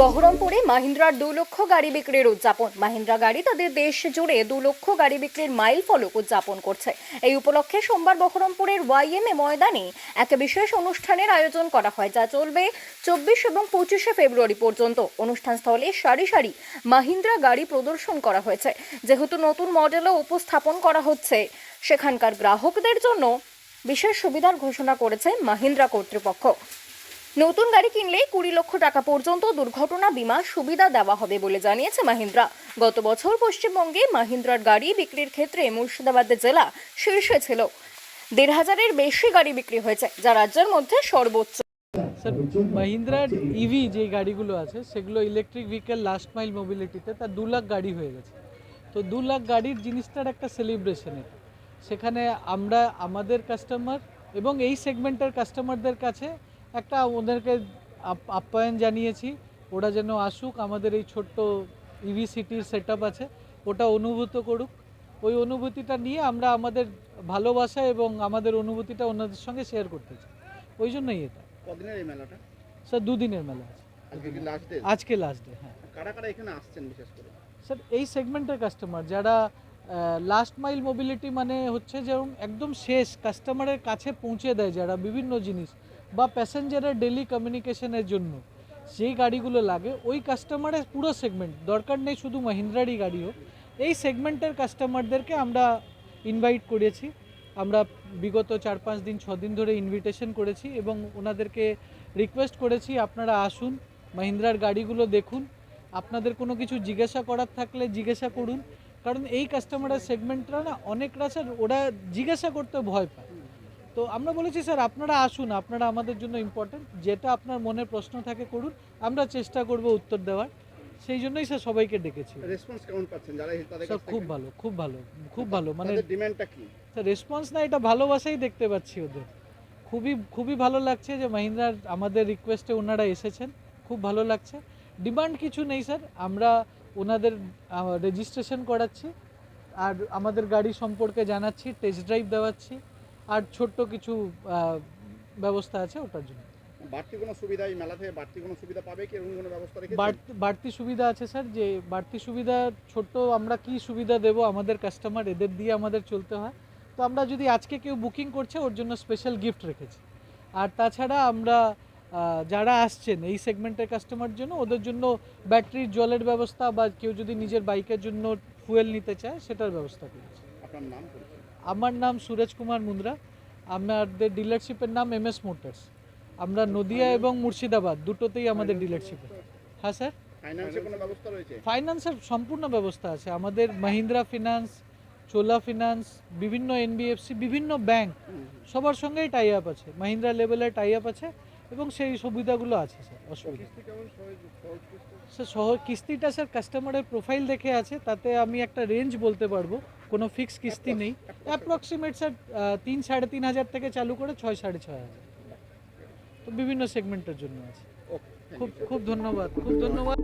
বহরমপুরে মাহিন্দ্রার দু লক্ষ গাড়ি বিক্রির উদযাপন। মাহিন্দ্রা গাড়ি তাদের দেশ জুড়ে দু লক্ষ গাড়ি বিক্রির মাইল ফলক উদযাপন করছে। এই উপলক্ষে সোমবার বহরমপুরের ওয়াইএমএ ময়দানে এক বিশেষ অনুষ্ঠানের আয়োজন করা হয়, যা চলবে চব্বিশ এবং পঁচিশে ফেব্রুয়ারি পর্যন্ত। অনুষ্ঠান স্থলে সারি সারি মাহিন্দ্রা গাড়ি প্রদর্শন করা হয়েছে। যেহেতু নতুন মডেলও উপস্থাপন করা হচ্ছে, সেখানকার গ্রাহকদের জন্য বিশেষ সুবিধার ঘোষণা করেছে মাহিন্দ্রা কর্তৃপক্ষ। নতুন গাড়ি কিনলে কুড়ি লক্ষ টাকা পর্যন্ত দুর্ঘটনা, বীমা, সুবিধা দেওয়া হবে বলে জানিয়েছে মাহিন্দ্রা। গত বছর পশ্চিমবঙ্গে মাহিন্দ্রার গাড়ি বিক্রির ক্ষেত্রে মুর্শিদাবাদ জেলা শীর্ষে ছিল। দেড় হাজারের বেশি গাড়ি বিক্রি হয়েছে, যা রাজ্যের মধ্যে সর্বোচ্চ। স্যার, মাহিন্দ্রার ইভি যে গাড়িগুলো আছে, সেগুলো ইলেকট্রিক ভেহিকেল লাস্ট মাইল মোবিলিটিতে তার দু লাখ গাড়ি হয়ে গেছে। তো দু লাখ গাড়ির জিনিসটার একটা সেলিব্রেশনের সেখানে আমরা, আমাদের কাস্টমার এবং এই সেগমেন্টের কাস্টমারদের কাছে একটা ওদেরকে আপ- আপ্যায়ন জানিয়েছি ওরা যেন আসুক আমাদের এই ছোট্ট ইভি সিটির সেট আছে ওটা অনুভূত করুক। ওই অনুভূতিটা নিয়ে আমরা আমাদের ভালোবাসা এবং আমাদের অনুভূতিটা ওনাদের সঙ্গে শেয়ার করতে চাই। ওই জন্যই এটা। কদিনের এই মেলাটা? স্যার দুদিনের মেলা আছে। আজকে লাস্ট ডে আজকে লাস্ট ডে হ্যাঁ। কারা কারা এখানে আসছেন বিশেষ করে? স্যার এই সেগমেন্টের কাস্টমার যারা লাস্ট মাইল মোবিলিটি মানে হচ্ছে যেরকম একদম শেষ কাস্টমারের কাছে পৌঁছে দেয় যারা বিভিন্ন জিনিস। বা প্যাসেঞ্জারের ডেলি কমিউনিকেশনের জন্য। যেই গাড়িগুলো লাগে, ওই কাস্টমারের পুরো সেগমেন্ট দরকার নেই শুধু মহিন্দ্রারই গাড়ি হোক এই সেগমেন্টের কাস্টমারদেরকে আমরা ইনভাইট করেছি। আমরা বিগত চার পাঁচ দিন ছ দিন ধরে ইনভিটেশন করেছি এবং ওনাদেরকে রিকোয়েস্ট করেছি, আপনারা আসুন, মহিন্দ্রার গাড়িগুলো দেখুন। আপনাদের কোনো কিছু জিজ্ঞাসা করার থাকলে জিজ্ঞাসা করুন। কারণ এই কাস্টমারের সেগমেন্টরা না অনেকরা স্যার ওরা জিজ্ঞাসা করতে ভয় পায়। তো আমরা বলেছি স্যার আপনারা আসুন আপনারা আমাদের জন্য ইম্পর্টেন্ট যেটা আপনার মনে প্রশ্ন থাকে করুন আমরা চেষ্টা করব উত্তর দেওয়ার। সেই জন্যই স্যার সবাইকে ডেকেছি। রেসপন্স কেমন পাচ্ছেন? যারা তাদের স্যার খুব ভালো খুব ভালো খুব ভালো মানে ডিমান্ডটা কি? স্যার রেসপন্স না এটা ভালোবাসাই দেখতে পাচ্ছি ওদের। খুবই খুবই ভালো লাগছে যে মাহিন্দ্রার আমাদের রিকোয়েস্টে ওনারা এসেছেন খুব ভালো লাগছে। ডিমান্ড কিছু নেই স্যার আমরা ওনাদের রেজিস্ট্রেশন করাচ্ছি আর আমাদের গাড়ি সম্পর্কে জানাচ্ছি টেস্ট ড্রাইভ দেওয়াচ্ছি। আর ছোট্ট কিছু ব্যবস্থা আছে ওটার জন্য। বাড়তি কোনো সুবিধা এই মেলা থেকে বাড়তি কোনো সুবিধা পাবে কি এরকম কোনো ব্যবস্থা বাড়তি সুবিধা আছে স্যার যে বাড়তি সুবিধা ছোট্ট আমরা কি সুবিধা দেব আমাদের কাস্টমার এদের দিয়ে আমাদের চলতে হয়। তো আমরা যদি আজকে কেউ বুকিং করছে ওর জন্য স্পেশাল গিফট রেখেছি। আর তাছাড়া আমরা যারা আসছেন এই সেগমেন্টের কাস্টমার জন্য ওদের জন্য ব্যাটারির জলের ব্যবস্থা বা কেউ যদি নিজের বাইকের জন্য ফুয়েল নিতে চায় সেটার ব্যবস্থা করেছি। আপনার নাম আমার নাম সুরেজ কুমার মুন্দ্রা আমাদের ডিলারশিপের নাম এম এস মোটরস আমরা নদিয়া এবং মুর্শিদাবাদ দুটোতেই আমাদের ডিলারশিপ হ্যাঁ স্যার? ফাইন্যান্সের সম্পূর্ণ ব্যবস্থা আছে। আমাদের মাহিন্দ্রা ফিনান্স চোলা ফিনান্স বিভিন্ন এনবিএফসি বিভিন্ন ব্যাংক সবার সঙ্গেই টাই আপ আছে। মাহিন্দ্রা লেভেলে টাই আপ আছে। এবং সেই সুবিধাগুলো আছে স্যার অসুবিধা সহজ স্যার কিস্তিটা স্যার কাস্টমারের প্রোফাইল দেখে আছে তাতে আমি একটা রেঞ্জ বলতে পারব কোনো ফিক্স কিস্তি নেই। অ্যাপ্রক্সিমেট স্যার তিন সাড়ে তিন হাজার থেকে চালু করে ছয় সাড়ে ছয় হাজার। তো বিভিন্ন সেগমেন্টের জন্য আছে। খুব খুব ধন্যবাদ খুব ধন্যবাদ।